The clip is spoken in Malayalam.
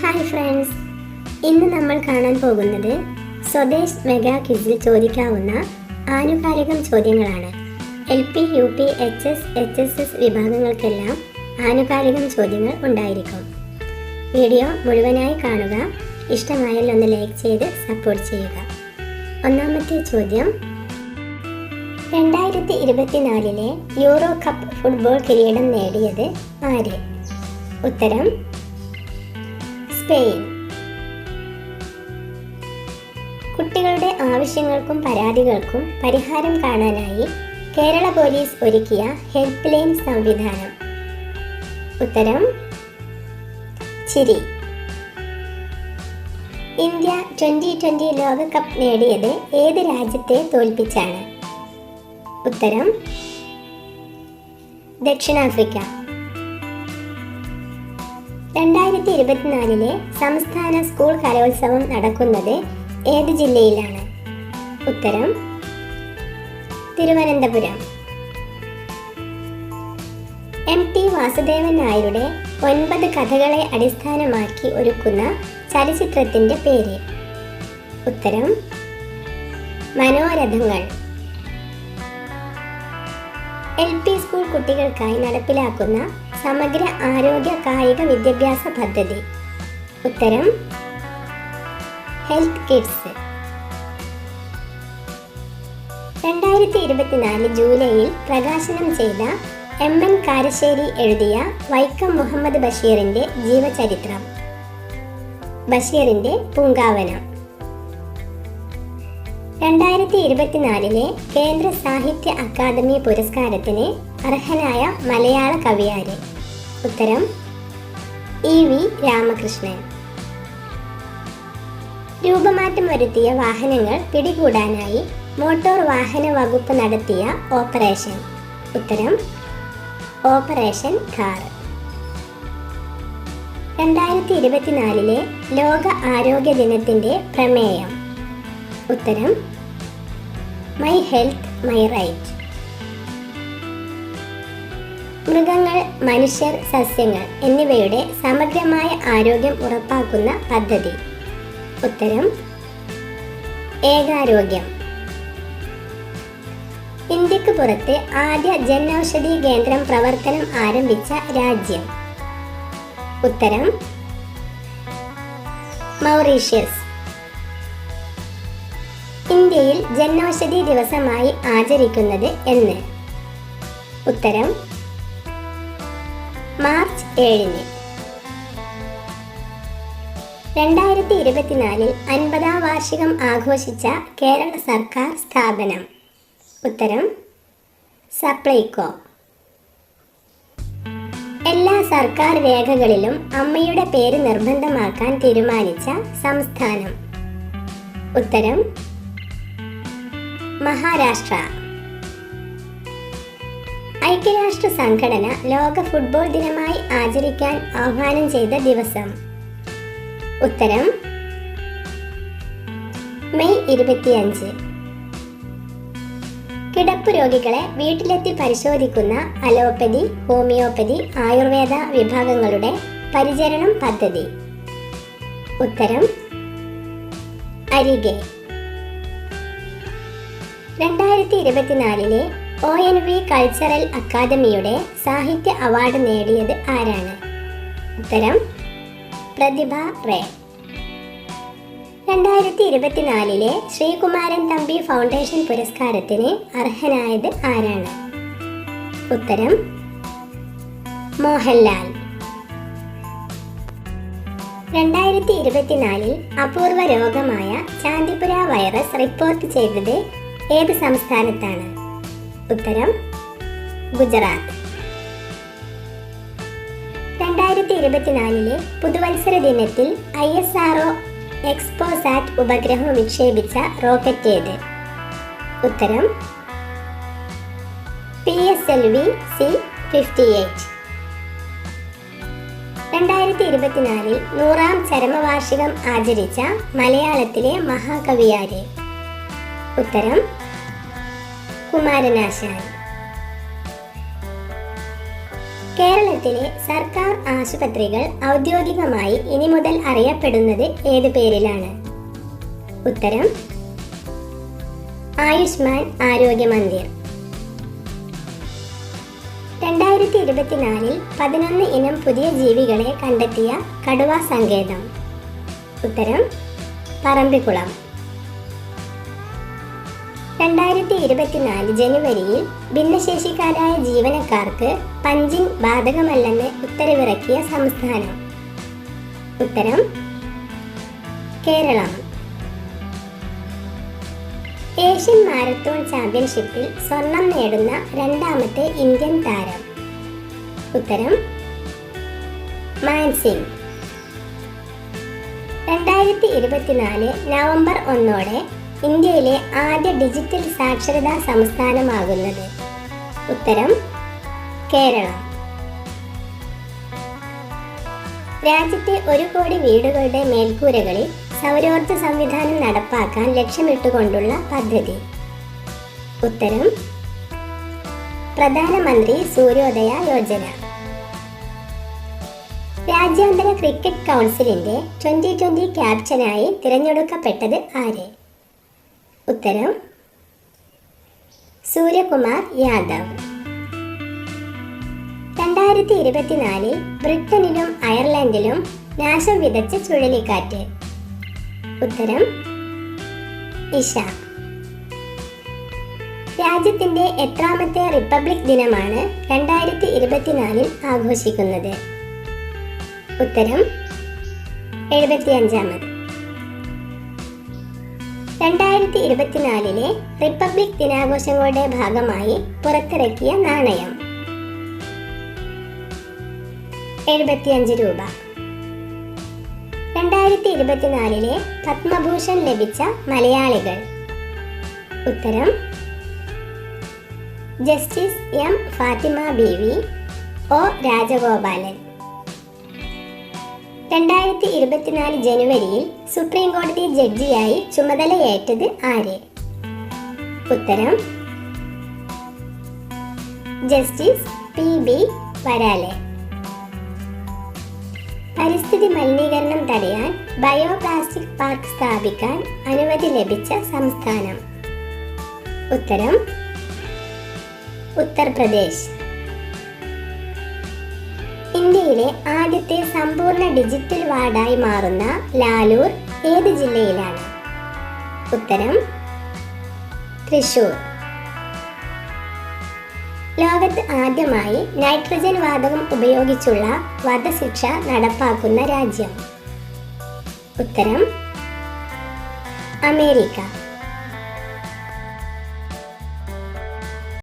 Hi friends. ഇന്ന് നമ്മൾ കാണാൻ പോകുന്നത് സ്വദേശ് മെഗാ ക്വിസിൽ ചോദിക്കാവുന്ന ആനുകാലികം ചോദ്യങ്ങളാണ്. L P U P H S H S S വിഭാഗങ്ങൾക്കെല്ലാം ആനുകാലികം ചോദ്യങ്ങൾ ഉണ്ടായിരിക്കും. വീഡിയോ മുഴുവനായി കാണുക ഇഷ്ടമായാൽ ഒന്ന് ലൈക്ക് ചെയ്ത് സപ്പോർട്ട് ചെയ്യുക. ഒന്നാമത്തെ ചോദ്യം. രണ്ടായിരത്തി ഇരുപത്തിനാലിലെ യൂറോ കപ്പ് ഫുട്ബോൾ കിരീടം നേടിയത് ആര്? ഉത്തരം സ്പെയിൻ. കുട്ടികളുടെ ആവശ്യങ്ങൾക്കും പരാതികൾക്കും പരിഹാരം കാണാനായി കേരള പോലീസ് ഒരുക്കിയ ഹെൽപ്പ് ലൈൻ സംവിധാനം. ഉത്തരം ചിരി. ഇന്ത്യ ട്വന്റി ട്വന്റി ലോകകപ്പ് നേടിയത് ഏത് രാജ്യത്തെ തോൽപ്പിച്ചാണ്? ഉത്തരം ദക്ഷിണാഫ്രിക്ക. രണ്ടായിരത്തി ഇരുപത്തിനാലിലെ സംസ്ഥാന സ്കൂൾ കലോത്സവം നടക്കുന്നത് ഏത് ജില്ലയിലാണ്? ഉത്തരം തിരുവനന്തപുരം. എം ടി വാസുദേവൻ നായരുടെ ഒൻപത് കഥകളെ അടിസ്ഥാനമാക്കി ഒരുക്കുന്ന ചലച്ചിത്രത്തിന്റെ പേര്. ഉത്തരം മനോരഥങ്ങൾ. എൽ പി സ്കൂൾ കുട്ടികൾക്കായി നടപ്പിലാക്കുന്ന സമഗ്ര ആരോഗ്യ കായിക വിദ്യാഭ്യാസ പദ്ധതി. ഉത്തരം ഹെൽത്ത് കിഡ്സ്. രണ്ടായിരത്തി ഇരുപത്തിനാല് ജൂലൈയിൽ പ്രകാശനം ചെയ്ത എം എൻ കാരശ്ശേരി എഴുതിയ വൈക്കം മുഹമ്മദ് ബഷീറിന്റെ ജീവചരിത്രം. ബഷീറിന്റെ പൂങ്കാവനം. രണ്ടായിരത്തി ഇരുപത്തിനാലിലെ കേന്ദ്ര സാഹിത്യ അക്കാദമി പുരസ്കാരത്തിന് അർഹനായ മലയാള കവിയാര്. ഉത്തരം ഇ വി രാമകൃഷ്ണൻ. രൂപമാറ്റം വരുത്തിയ വാഹനങ്ങൾ പിടികൂടാനായി മോട്ടോർ വാഹന വകുപ്പ് നടത്തിയ ഓപ്പറേഷൻ. ഉത്തരം ഓപ്പറേഷൻ കാർ. രണ്ടായിരത്തി ഇരുപത്തിനാലിലെ ലോക ആരോഗ്യ ദിനത്തിന്റെ പ്രമേയം. ഉത്തരം മൈ ഹെൽത്ത് മൈ റൈറ്റ് മൃഗങ്ങൾ മനുഷ്യർ സസ്യങ്ങൾ എന്നിവയുടെ സമഗ്രമായ ആരോഗ്യം ഉറപ്പാക്കുന്ന പദ്ധതി. ഉത്തരം ഏകാരോഗ്യം. ഇന്ത്യയ്ക്ക് പുറത്ത് ആദ്യ ജൻ ഔഷധി കേന്ദ്രം പ്രവർത്തനം ആരംഭിച്ച രാജ്യം. ഉത്തരം മൗറീഷ്യസ്. ഇന്ത്യയിൽ ജനൌഷധി ദിവസമായി ആചരിക്കുന്നത് എന്ന്. ഉത്തരം മാർച്ച് ഏഴിന്. രണ്ടായിരത്തി ഇരുപത്തിനാലിൽ അൻപതാം വാർഷികം ആഘോഷിച്ച കേരള സർക്കാർ സ്ഥാപനം. ഉത്തരം സപ്ലൈകോ. എല്ലാ സർക്കാർ രേഖകളിലും അമ്മയുടെ പേര് നിർബന്ധമാക്കാൻ തീരുമാനിച്ച സംസ്ഥാനം. ഉത്തരം മഹാരാഷ്ട്ര. ഐക്യരാഷ്ട്ര സംഘടന ലോക ഫുട്ബോൾ ദിനമായി ആചരിക്കാൻ ആഹ്വാനം ചെയ്ത ദിവസം. ഉത്തരം മെയ് ഇരുപത്തിയഞ്ച്. കിടപ്പ് രോഗികളെ വീട്ടിലെത്തി പരിശോധിക്കുന്ന അലോപ്പതി ഹോമിയോപ്പതി ആയുർവേദ വിഭാഗങ്ങളുടെ പരിചരണം പദ്ധതി. ഉത്തരം അരികെ. രണ്ടായിരത്തി ഇരുപത്തിനാലിലെ ഒ എൻ വി കൾച്ചറൽ അക്കാദമിയുടെ സാഹിത്യ അവാർഡ് നേടിയത് ആരാണ്? ഉത്തരം പ്രതിഭ റേ. രണ്ടായിരത്തി ഇരുപത്തിനാലിലെ ശ്രീകുമാരൻ തമ്പി ഫൗണ്ടേഷൻ പുരസ്കാരത്തിന് അർഹനായത് ആരാണ്? ഉത്തരം മോഹൻലാൽ. രണ്ടായിരത്തി ഇരുപത്തിനാലിൽ അപൂർവ രോഗമായ ചാന്തിപുര വൈറസ് റിപ്പോർട്ട് ചെയ്തത് ഏത് സംസ്ഥാനത്താണ്? ഉത്തരം ഗുജറാത്ത്. രണ്ടായിരത്തി ഇരുപത്തിനാലിലെ പുതുവത്സര ദിനത്തിൽ I S R O XPoSat ഉപഗ്രഹം വിക്ഷേപിച്ച റോക്കറ്റ് ഏത്? ഉത്തരം P S L V C fifty eight. രണ്ടായിരത്തി ഇരുപത്തിനാലിൽ നൂറാം ചരമവാർഷികം ആചരിച്ച മലയാളത്തിലെ മഹാകവിയാര് ഉത്തരം കുമാരനാശാൻ. കേരളത്തിലെ സർക്കാർ ആശുപത്രികൾ ഔദ്യോഗികമായി ഇനി മുതൽ അറിയപ്പെടുന്നത് ഏത് പേരിലാണ്? ഉത്തരം ആയുഷ്മാൻ ആരോഗ്യ മന്ദിർ. രണ്ടായിരത്തി ഇരുപത്തിനാലിൽ പതിനൊന്ന് ഇനം പുതിയ ജീവികളെ കണ്ടെത്തിയ കടുവ സങ്കേതം. ഉത്തരം പറമ്പിക്കുളം. രണ്ടായിരത്തി ഇരുപത്തിനാല് ജനുവരിയിൽ ഭിന്നശേഷിക്കാരായ ജീവനക്കാർക്ക് പഞ്ചിങ് ബാധകമല്ലെന്ന് ഉത്തരവിറക്കിയ സംസ്ഥാനം. ഉത്തരം കേരളം. ഏഷ്യൻ മാരത്തോൺ ചാമ്പ്യൻഷിപ്പിൽ സ്വർണം നേടുന്ന രണ്ടാമത്തെ ഇന്ത്യൻ താരം. ഉത്തരം മാൻസിംഗ്. രണ്ടായിരത്തി ഇരുപത്തിനാല് നവംബർ ഒന്നോടെ ഇന്ത്യയിലെ ആദ്യ ഡിജിറ്റൽ സാക്ഷരതാ സംസ്ഥാനമാകുന്നത്. ഉത്തരം കേരളം. രാജ്യത്തെ ഒരു കോടി വീടുകളുടെ മേൽക്കൂരകളിൽ സൗരോർജ സംവിധാനം നടപ്പാക്കാൻ ലക്ഷ്യമിട്ടുകൊണ്ടുള്ള പദ്ധതി. ഉത്തരം പ്രധാനമന്ത്രി സൂര്യോദയ യോജന. രാജ്യാന്തര ക്രിക്കറ്റ് കൗൺസിലിന്റെ ട്വന്റി ട്വന്റി ക്യാപ്റ്റനായി തിരഞ്ഞെടുക്കപ്പെട്ടത് ആര്? ഉത്തരം സൂര്യകുമാർ യാദവ്. രണ്ടായിരത്തി ഇരുപത്തിനാലിൽ ബ്രിട്ടനിലും അയർലൻഡിലും നാശം വിതച്ച ചുഴലിക്കാറ്റ്. ഉത്തരം ഇഷ. രാജ്യത്തിന്റെ എത്രാമത്തെ റിപ്പബ്ലിക് ദിനമാണ് രണ്ടായിരത്തി ഇരുപത്തിനാലിൽ ആഘോഷിക്കുന്നത്. ഉത്തരം എഴുപത്തിയഞ്ചാമത്. രണ്ടായിരത്തി ഇരുപത്തിനാലിലെ റിപ്പബ്ലിക് ദിനാഘോഷങ്ങളുടെ ഭാഗമായി പുറത്തിറക്കിയ നാണയം. എഴുപത്തിയഞ്ച് രൂപ. രണ്ടായിരത്തി ഇരുപത്തിനാലിലെ പത്മഭൂഷൺ ലഭിച്ച മലയാളികൾ. ഉത്തരം justice M. Fathima Beevi O. Rajagopalan. രണ്ടായിരത്തി ഇരുപത്തിനാല് ജനുവരിയിൽ സുപ്രീം കോടതി ജഡ്ജിയായി ചുമതലയേറ്റത് ആര്? ഉത്തരം ജസ്റ്റിസ് പി ബി വരാലെ. പരിസ്ഥിതി മലിനീകരണം തടയാൻ ബയോപ്ലാസ്റ്റിക് പാർക്ക് സ്ഥാപിക്കാൻ അനുമതി ലഭിച്ച സംസ്ഥാനം. ഉത്തരം ഉത്തർപ്രദേശ്. ഇന്ത്യയിലെ ആദ്യത്തെ സമ്പൂർണ ഡിജിറ്റൽ വാർഡായി മാറുന്ന ലാലൂർ ഏത് ജില്ലയിലാണ്? ഉത്തരം തൃശൂർ. ലോകത്ത് ആദ്യമായി നൈട്രജൻ വാതകം ഉപയോഗിച്ചുള്ള വധശിക്ഷ നടപ്പാക്കുന്ന രാജ്യം. ഉത്തരം അമേരിക്ക.